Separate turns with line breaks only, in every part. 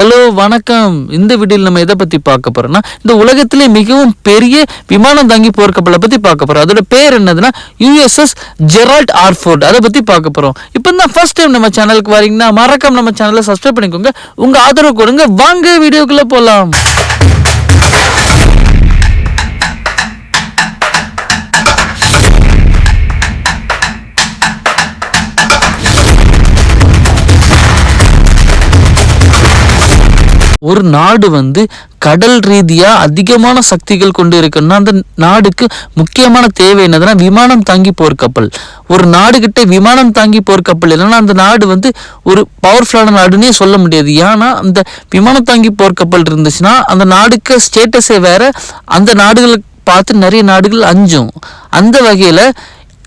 Hello வணக்கம். இந்த வீடியோவில் நம்ம எதை பற்றி பார்க்க போகிறோம்னா இந்த உலகத்திலே மிகவும் பெரிய விமானம் தாங்கி போர்க்கப்பலை கப்பலை பார்க்க போகிறோம் அதோட பேர் என்னதுன்னா யூஎஸ்எஸ் ஜெரால்ட் ஆர்ஃபோர்ட் அதை பற்றி பார்க்க போகிறோம் இப்போ தான் ஃபர்ஸ்ட் டைம் நம்ம சேனலுக்கு வரீங்கன்னா மறக்காம நம்ம சேனலை சப்ஸ்கிரைப் பண்ணிக்கோங்க. உங்கள் ஆதரவு கொடுங்க. வாங்க வீடியோக்குள்ளே போகலாம் ஒரு நாடு வந்து கடல் ரீதியாக அதிகமான சக்திகள் கொண்டு இருக்குன்னா அந்த நாடுக்கு முக்கியமான தேவை என்னதுன்னா விமானம் தாங்கி போர்க்கப்பல் ஒரு நாடுகிட்ட விமானம் தாங்கி போர்க்கப்பல் இல்லைன்னா அந்த நாடு வந்து ஒரு பவர்ஃபுல்லான நாடுன்னே சொல்ல முடியாது. ஏன்னா அந்த விமானம் தாங்கி போர்க்கப்பல் இருந்துச்சுன்னா அந்த நாடுக்கு ஸ்டேட்டஸே வேற அந்த நாடுகளை பார்த்து நிறைய நாடுகள் அஞ்சும். அந்த வகையில்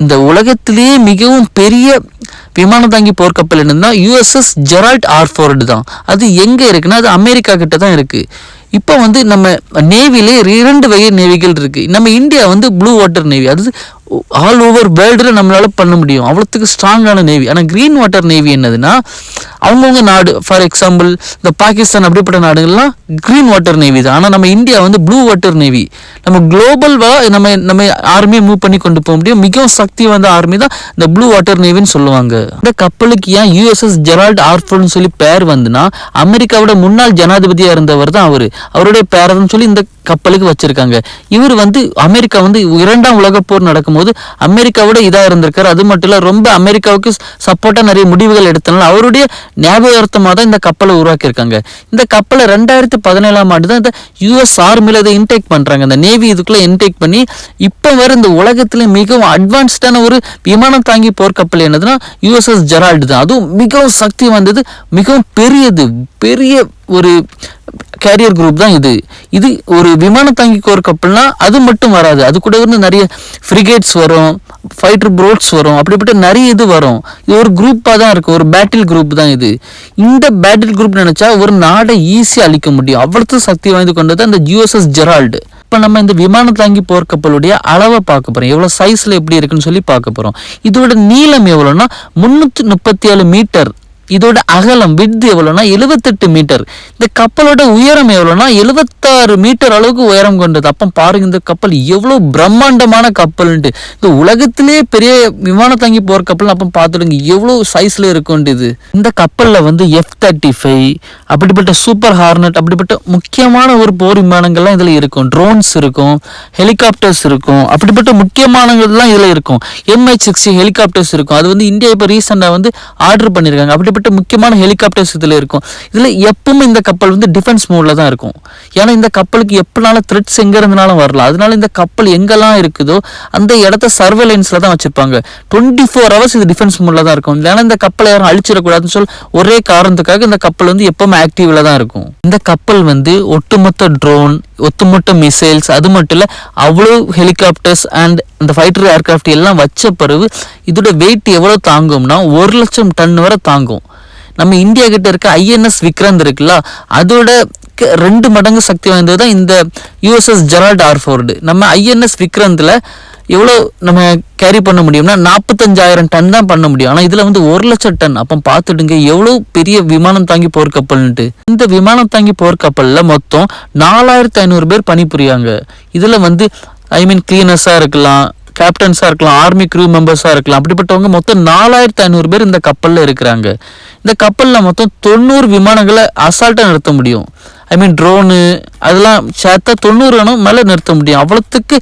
இந்த உலகத்திலேயே மிகவும் பெரிய விமானம் தாங்கி போர்க்கப்பல் என்னன்னா யுஎஸ்எஸ் ஜெரால்ட் ஆர்ஃபோர்டு தான். அது எங்கே இருக்குன்னா அது அமெரிக்கா கிட்ட தான் இருக்குது இப்போ வந்து நம்ம நேவிலே இரண்டு வகை நேவிகள் இருக்குது நம்ம இந்தியா வந்து ப்ளூ வாட்டர் நேவி அது ஆல் ஓவர் வேர்ல்டில் நம்மளால் பண்ண முடியும். அவ்வளோத்துக்கு ஸ்ட்ராங்கான நேவி ஆனால் க்ரீன் வாட்டர் நேவி என்னதுன்னா அவங்கவுங்க நாடு ஃபார் எக்ஸாம்பிள் இந்த பாகிஸ்தான் அப்படிப்பட்ட நாடுகள்லாம் க்ரீன் வாட்டர் நேவி தான். ஆனால் நம்ம இந்தியா வந்து ப்ளூ வாட்டர் நேவி நம்ம குளோபல்வாக நம்ம நம்ம ஆர்மியை மூவ் பண்ணி கொண்டு போக முடியும். மிகவும் சக்தி வந்த ஆர்மி தான் இந்த ப்ளூ வாட்டர் நேவின்னு சொல்லுவாங்க. இந்த கப்பலுக்கு ஏன் யூஎஸ்எஸ் ஜெரால்ட் ஆர்ஃபோல்னு சொல்லி பேர் வந்துன்னா அமெரிக்காவோட முன்னாள் ஜனாதிபதியாக இருந்தவர் தான் அவர். அவருடைய பேரதுன்னு சொல்லி இந்த கப்பலுக்கு வச்சிருக்காங்க. இவர் வந்து அமெரிக்கா வந்து இரண்டாம் உலகப் போர் நடக்கும்போது அமெரிக்காவோட இதாக இருந்திருக்காரு. அது மட்டும் இல்லை ரொம்ப அமெரிக்காவுக்கு சப்போர்ட்டாக நிறைய முடிவுகள் எடுத்தனால அவருடைய ஞாபகார்த்தமாக தான் இந்த கப்பலை உருவாக்கியிருக்காங்க. இந்த கப்பலை ரெண்டாயிரத்தி பதினேழாம் ஆண்டு தான் இந்த யூஎஸ் ஆர்மியில் இதை இன்டேக் பண்ணுறாங்க இந்த நேவி இதுக்குள்ளே இன்டேக் பண்ணி இப்போ வர இந்த உலகத்துல மிகவும் அட்வான்ஸ்டான ஒரு விமானம் தாங்கி போர்க்கப்பல் என்னதுன்னா யுஎஸ்எஸ் ஜெரால்டு தான். அதுவும் மிகவும் சக்தி வந்தது மிகவும் பெரியது பெரிய ஒரு கேரியர் குரூப் தான் இது. இது ஒரு விமான தாங்கி போர் கப்பல்னால் அது மட்டும் வராது. அது கூட இருந்து நிறைய ஃப்ரிகேட்ஸ் வரும் ஃபைட்டர் ப்ரோட்ஸ் வரும் அப்படிப்பட்ட நிறைய இது வரும். இது ஒரு குரூப்பாக தான் இருக்குது ஒரு பேட்டில் குரூப் தான் இது. இந்த பேட்டில் குரூப் நினச்சா ஒரு நாடை ஈஸியாக அழிக்க முடியும். அவ்வளோத்து சக்தி வாய்ந்து கொண்டது அந்த யூஎஸ்எஸ் ஜெரால்டு இப்போ நம்ம இந்த விமான தாங்கி போர்க்கப்பலுடைய அளவை பார்க்க போகிறோம் எவ்வளோ சைஸில் எப்படி இருக்குன்னு சொல்லி பார்க்க போகிறோம் இதோட நீளம் எவ்வளோன்னா முந்நூற்றி முப்பத்தி ஏழு மீட்டர். இதோட அகலம் விட்த் எவ்வளோனா எழுபத்தெட்டு மீட்டர் இந்த கப்பலோட உயரம் எவ்வளோனா எழுபத்தாறு மீட்டர் அளவுக்கு உயரம் கொண்டது. அப்போ பாருங்க இந்த கப்பல் எவ்வளோ பிரம்மாண்டமான கப்பல்ன்ட்டு. இந்த உலகத்திலே பெரிய விமான தங்கி போகிற கப்பல் அப்போ பார்த்துடுங்க எவ்வளோ சைஸில் இருக்கும்ட்டு இது இந்த கப்பலில் வந்து எஃப் தேர்ட்டி ஃபைவ் அப்படிப்பட்ட சூப்பர் ஹார்னட் அப்படிப்பட்ட முக்கியமான ஒரு போர் விமானங்கள்லாம் இதில் இருக்கும். ட்ரோன்ஸ் இருக்கும் ஹெலிகாப்டர்ஸ் இருக்கும் அப்படிப்பட்ட முக்கியமானங்கள்லாம் இதில் இருக்கும். எம்ஹெச் சிக்ஸ்டி ஹெலிகாப்டர்ஸ் இருக்கும். அது வந்து இந்தியா இப்போ ரீசெண்டாக வந்து ஆர்டர் பண்ணியிருக்காங்க அப்படி அப்படிப்பட்ட முக்கியமான ஹெலிகாப்டர்ஸ் இதில் இருக்கும். இதில் எப்பவுமே இந்த கப்பல் வந்து டிஃபென்ஸ் மோடில் தான் இருக்கும். ஏன்னா இந்த கப்பலுக்கு எப்பனாலும் த்ரெட்ஸ் எங்கே இருந்தனாலும் வரலாம். அதனால இந்த கப்பல் எங்கெல்லாம் இருக்குதோ அந்த இடத்த சர்வேலன்ஸில் தான் வச்சுருப்பாங்க. டுவெண்ட்டி ஃபோர் ஹவர்ஸ் இது டிஃபென்ஸ் மோடில் தான் இருக்கும். ஏன்னா இந்த கப்பலை யாரும் அழிச்சிடக்கூடாதுன்னு சொல்லி ஒரே காரணத்துக்காக இந்த கப்பல் வந்து எப்பவுமே ஆக்டிவில் தான் இருக்கும். இந்த கப்பல் வந்து ஒட்டுமொத்த ட்ரோன் ஒட்டுமொத்த மிசைல்ஸ் அது மட்டும் இல்லை அவ்வளோ ஹெலிகாப்டர்ஸ் அண்ட் இந்த ஃபைட்டர் ஏர்கிராஃப்ட் எல்லாம் வச்ச பிறகு இதோட வெயிட் எவ்வளோ தாங்கும்னா ஒரு லட்சம் டன் வரை தாங்கும். நம்ம இந்தியா கிட்ட இருக்க ஐஎன்எஸ் விக்ராந்த் இருக்குல்ல அதோட க- ரெண்டு மடங்கு சக்தி வாய்ந்தது தான் இந்த யூஎஸ்எஸ் ஜெரால்ட் ஆர்ஃபோர்டு நம்ம ஐஎன்எஸ் விக்ரந்தில் எவ்வளோ நம்ம கேரி பண்ண முடியும்னா நாற்பத்தஞ்சாயிரம் டன் தான் பண்ண முடியும். ஆனால் இதில் வந்து ஒரு லட்சம் டன். அப்போ பார்த்துடுங்க எவ்வளோ பெரிய விமானம் தாங்கி போர்க்கப்பல்ன்ட்டு இந்த விமானம் தாங்கி போர்க்கப்பலில் மொத்தம் நாலாயிரத்து ஐநூறு பேர் பணிபுரியாங்க. இதில் வந்து ஐ மீன் கிளீனர்ஸாக இருக்கலாம் கேப்டன்ஸாக இருக்கலாம் ஆர்மி க்ரூ மெம்பர்ஸாக இருக்கலாம். அப்படிப்பட்டவங்க மொத்தம் நாலாயிரத்து ஐநூறு பேர் இந்த கப்பலில் இருக்கிறாங்க. இந்த கப்பலில் மொத்தம் தொண்ணூறு விமானங்களை அசால்ட்டாக நிறுத்த முடியும். ஐ மீன் ட்ரோனு அதெல்லாம் சேர்த்தா தொண்ணூறு மேலே நிறுத்த முடியும். அவ்வளோத்துக்கு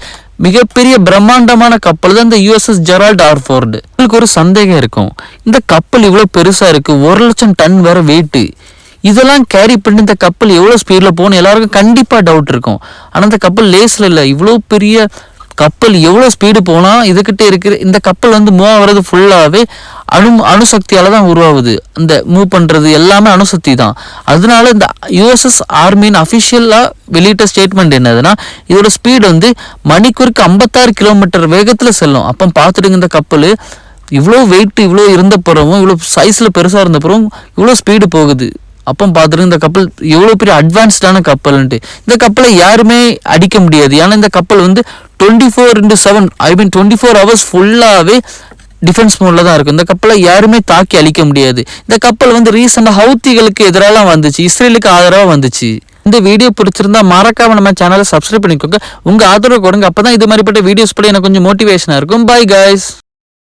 மிகப்பெரிய பிரம்மாண்டமான கப்பல் தான் இந்த யூஎஸ்எஸ் ஜெரால்ட் ஆர்ஃபோர்டு உங்களுக்கு ஒரு சந்தேகம் இருக்கும். இந்த கப்பல் இவ்வளோ பெருசாக இருக்குது ஒரு லட்சம் டன் வர வெயிட்டு இதெல்லாம் கேரி பண்ணி இந்த கப்பல் எவ்வளோ ஸ்பீடில் போகணும் எல்லாருக்கும் கண்டிப்பாக டவுட் இருக்கும். ஆனால் இந்த கப்பல் லேஸில் இல்லை இவ்வளோ பெரிய கப்பல் எவ்வளோ ஸ்பீடு போனால் இதுக்கிட்ட இருக்கிற இந்த கப்பல் வந்து மூவ் ஆகிறது ஃபுல்லாகவே அணு அணுசக்தியால் தான் உருவாகுது. இந்த மூவ் பண்ணுறது எல்லாமே அணுசக்தி தான் அதனால இந்த யுஎஸ்எஸ் ஆர்மியின் அஃபிஷியலாக வெளியிட்ட ஸ்டேட்மெண்ட் என்னதுன்னா இதோட ஸ்பீடு வந்து மணிக்கூருக்கு ஐம்பத்தாறு கிலோமீட்டர் வேகத்தில் செல்லும். அப்போ பார்த்துடுங்க இந்த கப்பல். இவ்வளோ வெயிட் இவ்வளோ இருந்த பிறவும் இவ்வளோ சைஸில் பெருசாக இருந்த பிறவும் இவ்வளோ ஸ்பீடு போகுது. அப்போ பார்த்துட்டு இந்த கப்பல் எவ்வளோ பெரிய அட்வான்ஸ்டான கப்பல்ன்ட்டு. இந்த கப்பலை யாருமே அடிக்க முடியாது. ஏன்னா இந்த கப்பல் வந்து twenty four into seven I mean twenty four hours ஃபுல்லாகவே டிஃபென்ஸ் மோடில் தான் இருக்கும் இந்த கப்பலை யாருமே தாக்கி அழிக்க முடியாது. இந்த கப்பல் வந்து ரீசெண்டாக ஹவுத்திகளுக்கு எதிராக வந்துச்சு இஸ்ரேலுக்கு ஆதரவாக வந்துச்சு. இந்த வீடியோ பிடிச்சிருந்தா மறக்காம நம்ம சேனலை சப்ஸ்கிரைப் பண்ணிக்கோங்க. உங்கள் ஆதரவு கொடுங்க. அப்போ தான் இது மாதிரிப்பட்ட வீடியோஸ் படி எனக்கு கொஞ்சம் மோட்டிவேஷனாக இருக்கும். Bye guys